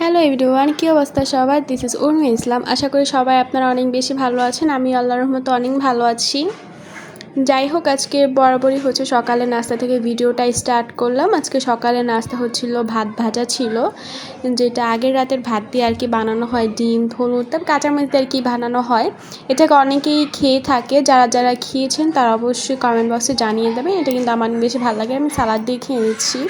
Hello everyone কী অবস্থা সবার? দিস ইজ উর্মি ইসলাম আশা করি সবাই আপনারা অনেক বেশি ভালো আছেন। আমি আল্লাহর রহমতে অনেক ভালো আছি। যাই হোক, আজকে বরাবরই হচ্ছে সকালে নাস্তা থেকে ভিডিওটা স্টার্ট করলাম। আজকে সকালে নাস্তা হচ্ছিল ভাত ভাজা ছিল। যেটা আগের রাতের ভাত দিয়ে আর কি বানানো হয়, ডিম, হলুদ তার কাঁচামরিচ দিয়ে আর কি বানানো হয়। এটাকে অনেকেই খেয়ে থাকে। যারা যারা খেয়েছেন তারা অবশ্যই কমেন্ট বক্সে জানিয়ে দেবেন। এটা কিন্তু আমার বেশি ভালো লাগে। আমি সালাদ দিয়ে খেয়ে নিচ্ছি।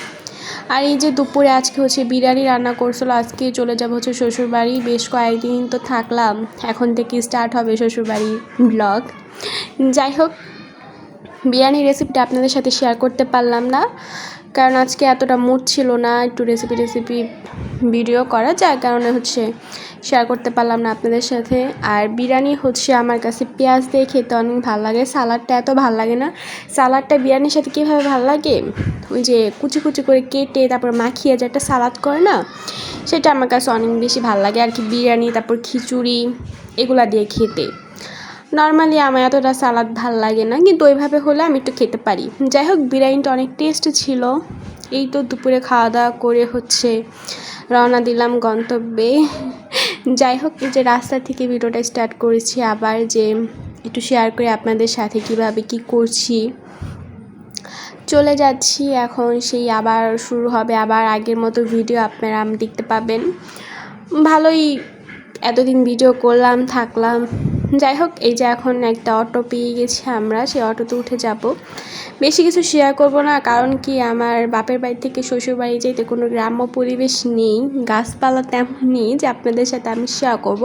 আর এই যে দুপুরে আজকে হচ্ছে বিরিয়ানি রান্না করছিল, আজকে চলে যাব হচ্ছে শ্বশুরবাড়ি। বেশ কয়েকদিন তো থাকলাম, এখন থেকে স্টার্ট হবে শ্বশুরবাড়ি ব্লগ যাই হোক, বিরিয়ানির রেসিপিটা আপনাদের সাথে শেয়ার করতে পারলাম না, কারণ আজকে এতটা মুড ছিল না, একটু রেসিপি রেসিপি ভিডিও করা, যার কারণে হচ্ছে শেয়ার করতে পারলাম না আপনাদের সাথে। আর বিরিয়ানি হচ্ছে আমার কাছে পেঁয়াজ দিয়ে খেতে অনেক ভালো লাগে। সালাডটা এত ভালো লাগে না। সালাডটা বিরিয়ানির সাথে কীভাবে ভালো লাগে? ওই যে কুচি কুচি করে কেটে তারপর মাখিয়ে যে একটা সালাদ করে না, সেটা আমার কাছে অনেক বেশি ভালো লাগে। আর কি বিরিয়ানি, তারপর খিচুড়ি, এগুলা দিয়ে খেতে। নর্মালি আমার এতটা সালাদ ভালো লাগে না, কিন্তু ওইভাবে হলে আমি একটু খেতে পারি। যাই হোক, বিরিয়ানিটা অনেক টেস্ট ছিল। এই তো দুপুরে খাওয়া দাওয়া করে হচ্ছে রওনা দিলাম গন্তব্যে। যাই হোক যে রাস্তা থেকে ভিডিওটা স্টার্ট করেছি, আবার যে একটু শেয়ার করে আপনাদের সাথে কীভাবে কি করছি। চলে যাচ্ছি, এখন সেই আবার শুরু হবে, আবার আগের মতো ভিডিও আপনারা দেখতে পাবেন। ভালোই এতদিন ভিডিও করলাম, থাকলাম। যাই হোক, এই যে এখন একটা অটো পেয়ে গেছি আমরা, সেই অটোতে উঠে যাব। বেশি কিছু শেয়ার করব না, কারণ কি আমার বাপের বাড়ি থেকে শ্বশুর বাড়ি যেতে কোনো গ্রাম্য পরিবেশ নেই, গাছপালা তেমন নেই যে আপনাদের সাথে আমি শেয়ার করব।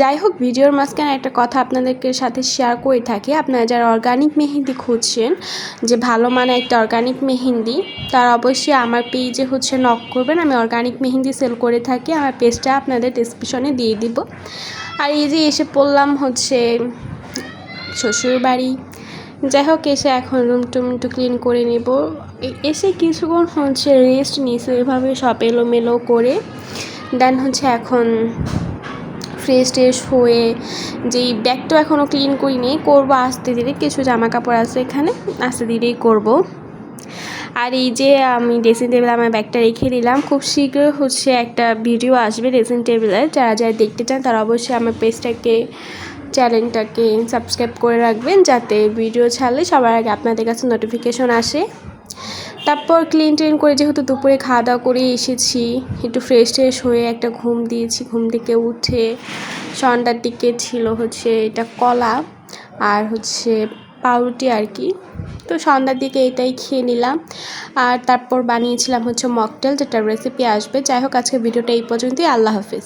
যাই হোক, ভিডিওর মাঝখানে একটা কথা আপনাদেরকে সাথে শেয়ার করে থাকি। আপনারা যারা অর্গানিক মেহেন্দি খুঁজছেন, যে ভালো মানে একটা অর্গানিক মেহেন্দি, তারা অবশ্যই আমার পেজে হচ্ছে নক করবেন। আমি অর্গানিক মেহেন্দি সেল করে থাকি, আমার পেজটা আপনাদের ডিসক্রিপশনে দিয়ে দিব। আর এই যে এসে পড়লাম হচ্ছে শ্বশুর বাড়ি যাই হোক, এসে এখন রুম টুম একটু ক্লিন করে নেব। এসে কিছুক্ষণ হচ্ছে রেস্ট নিয়েছে এভাবে সব এলোমেলো করে। দেন হচ্ছে এখন ফ্রেশ ট্রেশ হয়ে যেই ব্যাগটা এখনও ক্লিন করিনি, করব আস্তে ধীরে। কিছু জামা কাপড় আছে এখানে, আস্তে ধীরেই করব। আর এই যে আমি ড্রেসিং টেবিলে আমার ব্যাগটা রেখে দিলাম, খুব শীঘ্রই হচ্ছে একটা ভিডিও আসবে ড্রেসিং টেবিলে যারা যারা দেখতে চান তারা অবশ্যই আমার পেজটাকে চ্যানেলটাকে সাবস্ক্রাইব করে রাখবেন যাতে ভিডিও ছাড়লে সবার আগে আপনাদের কাছে নোটিফিকেশন আসে। তারপর ক্লিন ট্রিন করে যেহেতু দুপুরে খাওয়া দাওয়া করে এসেছি, একটু ফ্রেশ ট্রেশ হয়ে একটা ঘুম দিয়েছি, ঘুম থেকে উঠে সন্ধ্যার দিকে ছিল হচ্ছে এটা কলা আর হচ্ছে পাউরুটি আর কি। তো সন্ধ্যার দিকে এটাই খেয়ে নিলাম। আর তারপর বানিয়েছিলাম হচ্ছে মকটেল যেটার রেসিপি আসবে। যাই হোক আজকে ভিডিওটা এই পর্যন্তই। আল্লাহ হাফিজ।